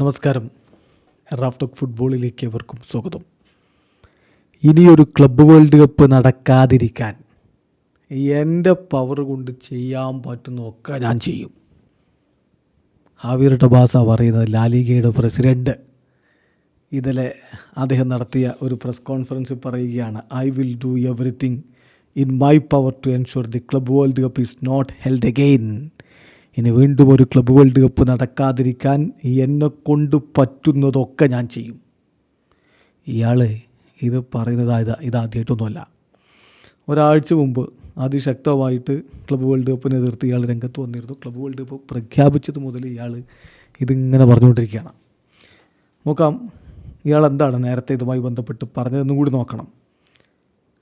നമസ്കാരം. റാഫ്റ്റോക്ക് ഫുട്ബോളിലേക്ക് അവർക്കും സ്വാഗതം. ഇനിയൊരു ക്ലബ്ബ് വേൾഡ് കപ്പ് നടക്കാതിരിക്കാൻ എന്റെ പവർ കൊണ്ട് ചെയ്യാൻ പറ്റുന്നതൊക്കെ ഞാൻ ചെയ്യും. ഹാവിർ ടബാസ പറയുന്നത് ലാലിഗയുടെ പ്രസിഡന്റ് ഇന്നലെ അദ്ദേഹം നടത്തിയ ഒരു പ്രസ് കോൺഫറൻസിൽ പറയുകയാണ് I will do everything in my power to ensure the club world cup is not held again ഇനി വീണ്ടും ഒരു ക്ലബ് വേൾഡ് കപ്പ് നടക്കാതിരിക്കാൻ എന്നെ കൊണ്ട് പറ്റുന്നതൊക്കെ ഞാൻ ചെയ്യും. ഇയാൾ ഇത് പറയുന്നത് ഇത് ഇതാദ്യമായിട്ടൊന്നുമല്ല ഒരാഴ്ച മുമ്പ് അതിശക്തമായിട്ട് ക്ലബ് വേൾഡ് കപ്പിനെ എതിർത്ത് ഇയാൾ രംഗത്ത് വന്നിരുന്നു. ക്ലബ് വേൾഡ് കപ്പ് പ്രഖ്യാപിച്ചത് മുതൽ ഇയാൾ ഇതിങ്ങനെ പറഞ്ഞുകൊണ്ടിരിക്കുകയാണ്. നോക്കാം ഇയാൾ എന്താണ് നേരത്തെ ഇതുമായി ബന്ധപ്പെട്ട് പറഞ്ഞതെന്നും കൂടി നോക്കണം.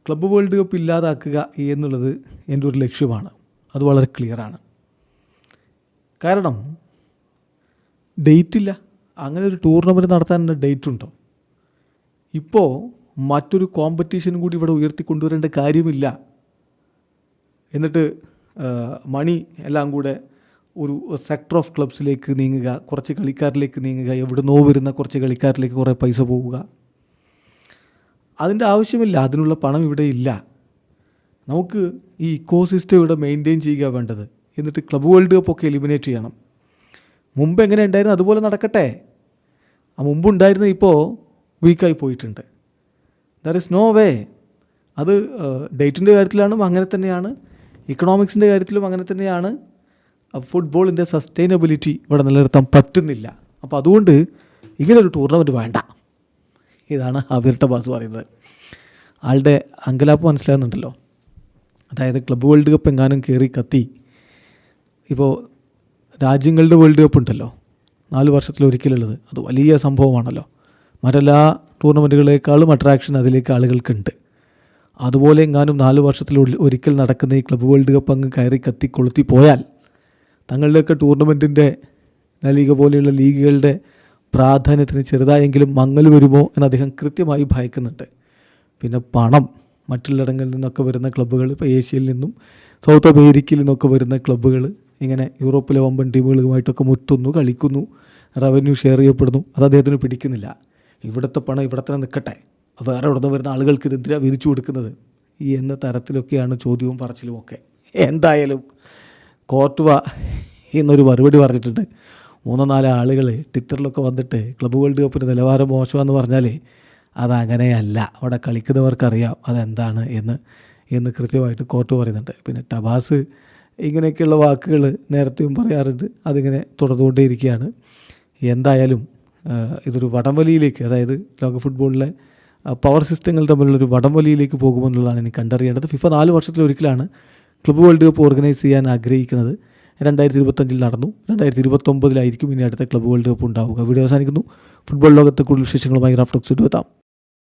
ക്ലബ് വേൾഡ് കപ്പ് ഇല്ലാതാക്കുക എന്നുള്ളത് എന്റെ ഒരു ലക്ഷ്യമാണ്. അത് വളരെ ക്ലിയറാണ് കാരണം ഡേറ്റ് ഇല്ല അങ്ങനെ ഒരു ടൂർണമെന്റ് നടത്താൻ ഡേറ്റ് ഉണ്ടോ? ഇപ്പോൾ മറ്റൊരു കോമ്പറ്റീഷൻ കൂടി ഇവിടെ ഉയർത്തിക്കൊണ്ടുവരേണ്ട കാര്യമില്ല. എന്നിട്ട് മണി എല്ലാം കൂടെ ഒരു സെക്ടർ ഓഫ് ക്ലബ്സിലേക്ക് നീങ്ങുക കുറച്ച് കളിക്കാരിലേക്ക് നീങ്ങുക എവിടുന്നോ വരുന്ന കുറച്ച് കളിക്കാരിലേക്ക് കുറേ പൈസ പോവുക. അതിന്റെ ആവശ്യമില്ല അതിനുള്ള പണം ഇവിടെ ഇല്ല. നമുക്ക് ഈ ഇക്കോ സിസ്റ്റം ഇവിടെ മെയിന്റെയിൻ ചെയ്യുക വേണ്ടത്. എന്നിട്ട് ക്ലബ് വേൾഡ് കപ്പ് ഒക്കെ എലിമിനേറ്റ് ചെയ്യണം. മുമ്പ് എങ്ങനെ ഉണ്ടായിരുന്നു? അതുപോലെ നടക്കട്ടെ. ആ മുമ്പ് ഉണ്ടായിരുന്ന ഇപ്പോൾ വീക്കായി പോയിട്ടുണ്ട്. ദർ ഇസ് നോ വേ അത് ഡേറ്റിന്റെ കാര്യത്തിലാണ് അങ്ങനെ തന്നെയാണ്. ഇക്കണോമിക്സിന്റെ കാര്യത്തിലും അങ്ങനെ തന്നെയാണ്. ഫുട്ബോളിന്റെ സസ്റ്റൈനബിലിറ്റി ഇവിടെ നിലനിർത്താൻ പറ്റുന്നില്ല. അപ്പോൾ അതുകൊണ്ട് ഇങ്ങനൊരു ടൂർണമെന്റ് വേണ്ട. ഇതാണ് ഹബീർ ടബാസ് പറയുന്നത്. ആളുടെ അങ്കലാപ്പ് മനസ്സിലാകുന്നുണ്ടല്ലോ. അതായത് ക്ലബ് വേൾഡ് കപ്പ് എങ്ങാനും കയറി കത്തി ഇപ്പോൾ രാജ്യങ്ങളുടെ വേൾഡ് കപ്പ് ഉണ്ടല്ലോ. നാല് വർഷത്തിലൊരിക്കലുള്ളത്. അത് വലിയ സംഭവമാണല്ലോ. മറ്റെല്ലാ ടൂർണമെന്റുകളേക്കാളും അട്രാക്ഷൻ അതിലേക്ക് ആളുകൾക്കുണ്ട്. അതുപോലെ എങ്ങാനും നാല് വർഷത്തിൽ ഒരിക്കൽ നടക്കുന്ന ഈ ക്ലബ് വേൾഡ് കപ്പ് അങ്ങ് കയറി കത്തി കൊളുത്തി പോയാൽ തങ്ങളുടെയൊക്കെ ടൂർണമെന്റിന്റെ ലീഗ പോലെയുള്ള ലീഗുകളുടെ പ്രാധാന്യത്തിന് ചെറുതായെങ്കിലും മങ്ങൽ വരുമോ എന്ന് അദ്ദേഹം കൃത്യമായി ഭയക്കുന്നുണ്ട്. പിന്നെ പണം. മറ്റുള്ളിടങ്ങളിൽ നിന്നൊക്കെ വരുന്ന ക്ലബ്ബുകൾ ഇപ്പോൾ ഏഷ്യയിൽ നിന്നും സൗത്ത് അമേരിക്കയിൽ നിന്നൊക്കെ വരുന്ന ക്ലബ്ബുകൾ ഇങ്ങനെ യൂറോപ്പിലെ വമ്പൻ ടീമുകളുമായിട്ടൊക്കെ മുറ്റുന്നു കളിക്കുന്നു റവന്യൂ ഷെയർ ചെയ്യപ്പെടുന്നു. അത് അദ്ദേഹത്തിന് പിടിക്കുന്നില്ല. ഇവിടുത്തെ പണം ഇവിടെ തന്നെ നിൽക്കട്ടെ. വേറെ ഇവിടെ നിന്ന് വരുന്ന ആളുകൾക്ക് ഇതെന്തിനാണ് വിരിച്ചു കൊടുക്കുന്നത്? ഈ എന്ന തരത്തിലൊക്കെയാണ് ചോദ്യവും പറച്ചിലും ഒക്കെ. എന്തായാലും കോർട്ടുവ എന്നൊരു മറുപടി പറഞ്ഞിട്ടുണ്ട്. മൂന്നോ നാല് ആളുകൾ ട്വിറ്ററിലൊക്കെ വന്നിട്ട് ക്ലബ് വേൾഡ് കപ്പിന്റെ നിലവാരം മോശമാണെന്ന് പറഞ്ഞാൽ അതങ്ങനെയല്ല. അവിടെ കളിക്കുന്നവർക്കറിയാം അതെന്താണ് എന്ന് എന്ന് കൃത്യമായിട്ട് കോർട്ട് പറയുന്നുണ്ട്. പിന്നെ ടബാസ് ഇങ്ങനെയൊക്കെയുള്ള വാക്കുകൾ നേരത്തെയും പറയാറുണ്ട്. അതിങ്ങനെ തുടർന്നുകൊണ്ടേയിരിക്കുകയാണ്. എന്തായാലും ഇതൊരു വടംവലിയിലേക്ക് അതായത് ലോക ഫുട്ബോളിലെ പവർ സിസ്റ്റങ്ങൾ തമ്മിലുള്ളൊരു വടംവലിയിലേക്ക് പോകുമെന്നുള്ളതാണ് എനിക്ക് കണ്ടറിയേണ്ടത്. ഫിഫ നാല് വർഷത്തിലൊരിക്കലാണ് ക്ലബ് വേൾഡ് കപ്പ് ഓർഗനൈസ് ചെയ്യാൻ ആഗ്രഹിക്കുന്നത്. രണ്ടായിരത്തി ഇരുപത്തഞ്ചിൽ നടന്നു. രണ്ടായിരത്തി ഇരുപത്തൊമ്പതിലായിരിക്കും ഇനി അടുത്ത ക്ലബ് വേൾഡ് കപ്പ് ഉണ്ടാവുക. വീഡിയോ അവസാനിക്കുന്നു. ഫുട്ബോൾ ലോകത്തെ കൂടുതൽ വിശേഷങ്ങളുമായി റാഫ്റ്റോക്സ് എത്താം.